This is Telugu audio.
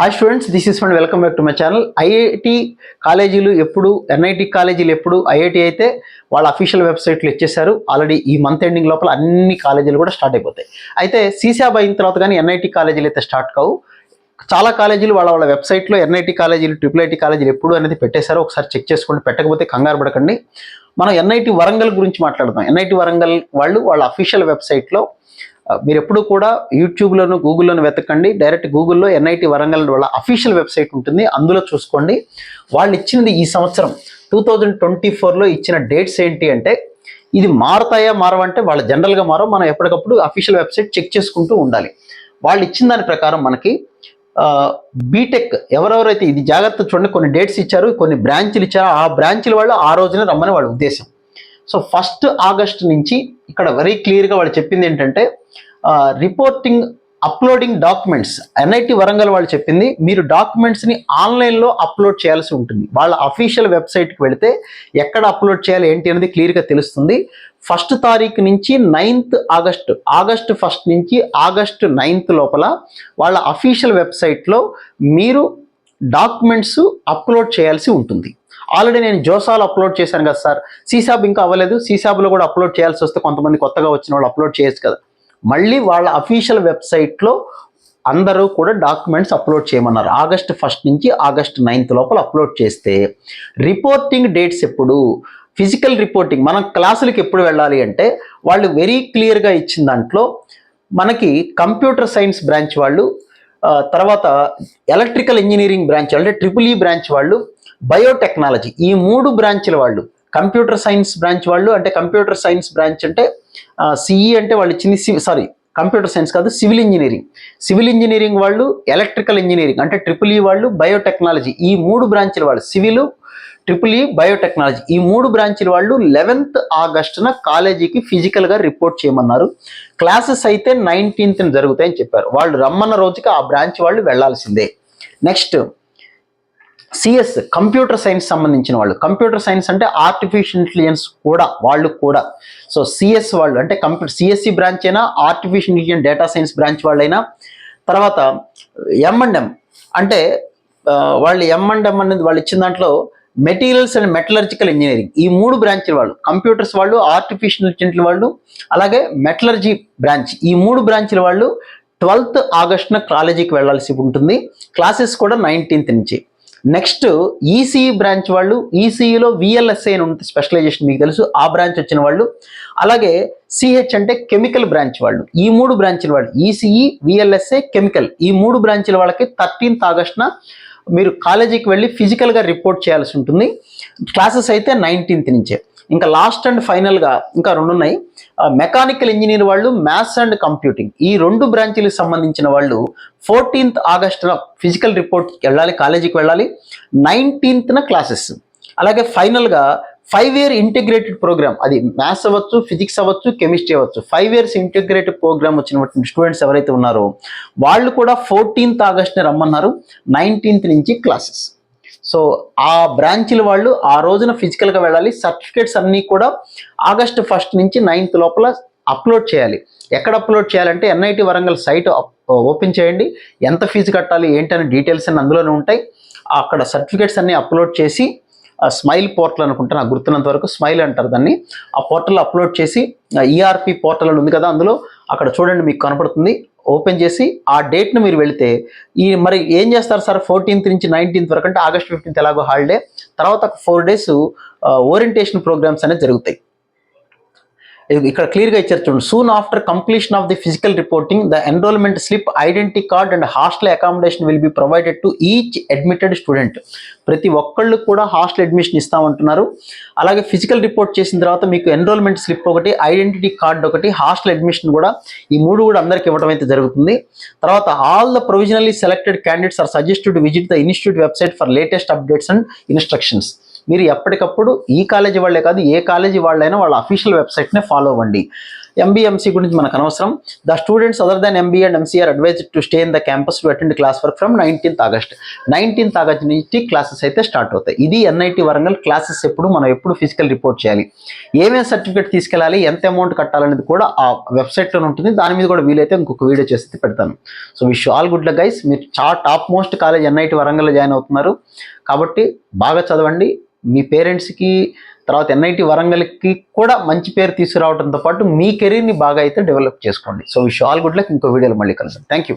Hi students this is fund welcome back to my channel IIT కాలేజీలు ఎప్పుడు ఎన్ఐటి కాలేజీలు ఎప్పుడు ఐఐటి అయితే వాళ్ళ అఫీషియల్ వెబ్సైట్లు ఇచ్చేశారు. ఆల్రెడీ ఈ మంత్ ఎండింగ్ లోపల అన్ని కాలేజీలు కూడా స్టార్ట్ అయిపోతాయి. అయితే సీసాబ్ అయిన తర్వాత కానీ ఎన్ఐటి కాలేజీలు అయితే స్టార్ట్ కావు. చాలా కాలేజీలు వాళ్ళ వాళ్ళ వెబ్సైట్లో ఎన్ఐటి కాలేజీలు ట్రిపుల్ ఐటీ కాలేజీలు ఎప్పుడు అనేది పెట్టేశారో. ఒకసారి చెక్ చేసుకోండి పెట్టకపోతే కంగారు పడకండి. మనం ఎన్ఐటి వరంగల్ గురించి మాట్లాడదాం. ఎన్ఐటి వరంగల్ వాళ్ళు వాళ్ళ అఫీషియల్ వెబ్సైట్లో మీరు ఎప్పుడు కూడా యూట్యూబ్లోను గూగుల్లోను వెతకండి. డైరెక్ట్ గూగుల్లో ఎన్ఐటి వరంగల్ వాళ్ళ అఫీషియల్ వెబ్సైట్ ఉంటుంది. అందులో చూసుకోండి. వాళ్ళు ఇచ్చినది ఈ సంవత్సరం టూ థౌజండ్ ట్వంటీ ఫోర్లో ఇచ్చిన డేట్స్ ఏంటి అంటే ఇది మారతాయా మారవంటే వాళ్ళ జనరల్గా మారో మనం ఎప్పటికప్పుడు అఫీషియల్ వెబ్సైట్ చెక్ చేసుకుంటూ ఉండాలి. వాళ్ళు ఇచ్చిన దాని ప్రకారం మనకి బీటెక్ ఎవరెవరైతే ఇది జాగ్రత్త చూడండి కొన్ని డేట్స్ ఇచ్చారు కొన్ని బ్రాంచ్లు ఇచ్చారు. ఆ బ్రాంచ్ల వాళ్ళు ఆ రోజున రమ్మని వాళ్ళ ఉద్దేశం. సో ఫస్ట్ ఆగస్ట్ నుంచి ఇక్కడ వెరీ క్లియర్గా వాళ్ళు చెప్పింది ఏంటంటే reporting uploading documents NIT Warangal వాళ్ళు చెప్పింది మీరు డాక్యుమెంట్స్ని ఆన్లైన్లో అప్లోడ్ చేయాల్సి ఉంటుంది. వాళ్ళ అఫీషియల్ వెబ్సైట్కి వెళితే ఎక్కడ అప్లోడ్ చేయాలి ఏంటి అనేది క్లియర్గా తెలుస్తుంది. ఫస్ట్ తారీఖు నుంచి నైన్త్ ఆగస్ట్ ఆగస్ట్ ఫస్ట్ నుంచి ఆగస్ట్ నైన్త్ లోపల వాళ్ళ అఫీషియల్ వెబ్సైట్లో మీరు డాక్యుమెంట్స్ అప్లోడ్ చేయాల్సి ఉంటుంది. ఆల్రెడీ నేను జోసాలు అప్లోడ్ చేశాను కదా సార్. సీసాబ్ ఇంకా అవ్వలేదు. సీసాబ్లో కూడా అప్లోడ్ చేయాల్సి వస్తే కొంతమంది కొత్తగా వచ్చిన వాళ్ళు అప్లోడ్ చేయొచ్చు కదా. మళ్ళీ వాళ్ళ అఫీషియల్ వెబ్సైట్లో అందరూ కూడా డాక్యుమెంట్స్ అప్లోడ్ చేయమన్నారు. ఆగస్ట్ ఫస్ట్ నుంచి ఆగస్ట్ నైన్త్ లోపల అప్లోడ్ చేస్తే రిపోర్టింగ్ డేట్స్ ఎప్పుడు? ఫిజికల్ రిపోర్టింగ్ మనం క్లాసులకు ఎప్పుడు వెళ్ళాలి అంటే వాళ్ళు వెరీ క్లియర్గా ఇచ్చిన దాంట్లో మనకి కంప్యూటర్ సైన్స్ బ్రాంచ్ వాళ్ళు తర్వాత ఎలక్ట్రికల్ ఇంజనీరింగ్ బ్రాంచ్ అంటే ట్రిపుల్ ఈ బ్రాంచ్ వాళ్ళు బయోటెక్నాలజీ. ఈ మూడు బ్రాంచ్ల వాళ్ళు కంప్యూటర్ సైన్స్ బ్రాంచ్ వాళ్ళు అంటే కంప్యూటర్ సైన్స్ బ్రాంచ్ అంటే సిఈ అంటే వాళ్ళు ఇచ్చింది సారీ కంప్యూటర్ సైన్స్ కాదు సివిల్ ఇంజనీరింగ్. సివిల్ ఇంజనీరింగ్ వాళ్ళు ఎలక్ట్రికల్ ఇంజనీరింగ్ అంటే ట్రిపుల్ ఈ వాళ్ళు బయోటెక్నాలజీ. ఈ మూడు బ్రాంచ్ల వాళ్ళు సివిల్ ట్రిపుల్ ఈ బయోటెక్నాలజీ. ఈ మూడు బ్రాంచ్ల వాళ్ళు లెవెన్త్ ఆగస్టున కాలేజీకి ఫిజికల్గా రిపోర్ట్ చేయమన్నారు. క్లాసెస్ అయితే నైన్టీన్త్ జరుగుతాయని చెప్పారు. వాళ్ళు రమ్మన్న రోజుకి ఆ బ్రాంచ్ వాళ్ళు వెళ్ళాల్సిందే. నెక్స్ట్ సిఎస్ కంప్యూటర్ సైన్స్ సంబంధించిన వాళ్ళు. కంప్యూటర్ సైన్స్ అంటే ఆర్టిఫిషియల్ ఇంటెలిజెన్స్ కూడా వాళ్ళు కూడా. సో సిఎస్ వాళ్ళు అంటే కంప్యూటర్ సిఎస్సి బ్రాంచ్ అయినా artificial intelligence data science branch వాళ్ళైనా. తర్వాత ఎం అండ్ ఎం అంటే వాళ్ళు ఎం అండ్ ఎం అనేది వాళ్ళు ఇచ్చిన దాంట్లో మెటీరియల్స్ అండ్ మెటలర్జికల్ ఇంజనీరింగ్ ఈ మూడు బ్రాంచ్ల వాళ్ళు కంప్యూటర్స్ వాళ్ళు ఆర్టిఫిషియల్ ఇంటెలిజెంట్ వాళ్ళు అలాగే మెటలర్జీ బ్రాంచ్. ఈ మూడు బ్రాంచ్ల వాళ్ళు ట్వెల్త్ ఆగస్టున కాలేజీకి వెళ్ళాల్సి ఉంటుంది. క్లాసెస్ కూడా నైన్టీన్త్ నుంచి. నెక్స్ట్ ఈసీఈ బ్రాంచ్ వాళ్ళు ఈసీఈలో విఎల్ఎస్ఐ అని ఉంటుంది స్పెషలైజేషన్ మీకు తెలుసు. ఆ బ్రాంచ్ వచ్చిన వాళ్ళు. అలాగే సిహెచ్ అంటే కెమికల్ బ్రాంచ్ వాళ్ళు. ఈ మూడు బ్రాంచ్ల వాళ్ళు. ఈసీఈ విఎల్ఎస్ఏ కెమికల్ ఈ మూడు బ్రాంచ్ల వాళ్ళకి థర్టీన్త్ ఆగస్టున మీరు కాలేజీకి వెళ్ళి ఫిజికల్గా రిపోర్ట్ చేయాల్సి ఉంటుంది. క్లాసెస్ అయితే నైన్టీన్త్ నుంచే. ఇంకా లాస్ట్ అండ్ ఫైనల్గా ఇంకా రెండు ఉన్నాయి మెకానికల్ ఇంజనీర్ వాళ్ళు మ్యాథ్స్ అండ్ కంప్యూటింగ్. ఈ రెండు బ్రాంచీలకు సంబంధించిన వాళ్ళు ఫోర్టీన్త్ ఆగస్టున ఫిజికల్ రిపోర్ట్కి వెళ్ళాలి కాలేజీకి వెళ్ళాలి. నైన్టీన్త్న క్లాసెస్. అలాగే ఫైనల్గా ఫైవ్ ఇయర్ ఇంటిగ్రేటెడ్ ప్రోగ్రామ్. అది మ్యాథ్స్ అవ్వచ్చు ఫిజిక్స్ అవ్వచ్చు కెమిస్ట్రీ అవ్వచ్చు. ఫైవ్ ఇయర్స్ ఇంటిగ్రేటెడ్ ప్రోగ్రామ్ వచ్చినటువంటి స్టూడెంట్స్ ఎవరైతే ఉన్నారో వాళ్ళు కూడా ఫోర్టీన్త్ ఆగస్ట్ని రమ్మన్నారు. నైన్టీన్త్ నుంచి క్లాసెస్. సో ఆ బ్రాంచ్ల వాళ్ళు ఆ రోజున ఫిజికల్గా వెళ్ళాలి. సర్టిఫికేట్స్ అన్నీ కూడా ఆగస్ట్ ఫస్ట్ నుంచి నైన్త్ లోపల అప్లోడ్ చేయాలి. ఎక్కడ అప్లోడ్ చేయాలంటే ఎన్ఐటి వరంగల్ సైట్ ఓపెన్ చేయండి. ఎంత ఫీజు కట్టాలి ఏంటనే డీటెయిల్స్ అన్ని అందులోనే ఉంటాయి. అక్కడ సర్టిఫికేట్స్ అన్నీ అప్లోడ్ చేసి స్మైల్ పోర్టల్ అనుకుంటా నాకు గుర్తున్నంత వరకు స్మైల్ అంటారు దాన్ని. ఆ పోర్టల్ అప్లోడ్ చేసి ఈఆర్పి పోర్టల్ అని ఉంది కదా అందులో అక్కడ చూడండి మీకు కనపడుతుంది. ఓపెన్ చేసి ఆ డేట్ను మీరు వెళితే ఈ మరి ఏం చేస్తారు సార్? ఫోర్టీన్త్ నుంచి నైన్టీన్త్ వరకు అంటే ఆగస్ట్ ఫిఫ్టీన్త్ ఎలాగో హాలిడే తర్వాత ఫోర్ డేస్ ఓరియంటేషన్ ప్రోగ్రామ్స్ అనేది జరుగుతాయి. ఇక్కడ క్లియర్గా ఇచ్చారు చూడండి. Soon after completion of the physical reporting the enrolment slip identity card and hostel accommodation will be provided to each admitted student ప్రతి ఒక్కళ్ళు కూడా హాస్టల్ అడ్మిషన్ ఇస్తామంటున్నారు. అలాగే ఫిజికల్ రిపోర్ట్ చేసిన తర్వాత మీకు ఎన్రోల్మెంట్ స్లిప్ ఒకటి ఐడెంటిటీ కార్డ్ ఒకటి హాస్టల్ అడ్మిషన్ కూడా ఈ మూడు కూడా అందరికి ఇవ్వడం అయితే జరుగుతుంది. తర్వాత all the provisionally selected candidates are suggested visit the institute website for latest updates and instructions మీరు ఎప్పటికప్పుడు ఈ కాలేజీ వాళ్ళే కాదు ఏ కాలేజీ వాళ్ళైనా వాళ్ళ అఫీషియల్ వెబ్సైట్నే ఫాలో అవ్వండి. ఎంబీఎంసీ గురించి మనకు అనవసరం. The students other than MB and MCR advised to stay in the campus to attend class work from nineteenth August nineteenth August నుంచి క్లాసెస్ అయితే స్టార్ట్ అవుతాయి. ఇది ఎన్ఐటి వరంగల్ క్లాసెస్ ఎప్పుడు మనం ఎప్పుడు ఫిజికల్ రిపోర్ట్ చేయాలి. ఏమేమి సర్టిఫికేట్ తీసుకెళ్ళాలి ఎంత అమౌంట్ కట్టాలనేది కూడా ఆ వెబ్సైట్లో ఉంటుంది. దాని మీద కూడా వీలైతే ఇంకొక వీడియో చేసి పెడతాను. So wish all good luck guys మీరు చా టాప్ మోస్ట్ కాలేజ్ ఎన్ఐటి వరంగల్లో జాయిన్ అవుతున్నారు. కాబట్టి బాగా చదవండి. మీ పేరెంట్స్కి తర్వాత ఎన్ఐటి వరంగల్కి కూడా మంచి పేరు తీసుకురావడంతో పాటు మీ కెరీర్ని బాగా అయితే డెవలప్ చేసుకోండి. So wish all good luck. ఇంకో వీడియోలో మళ్ళీ కలుద్దాం. Thank you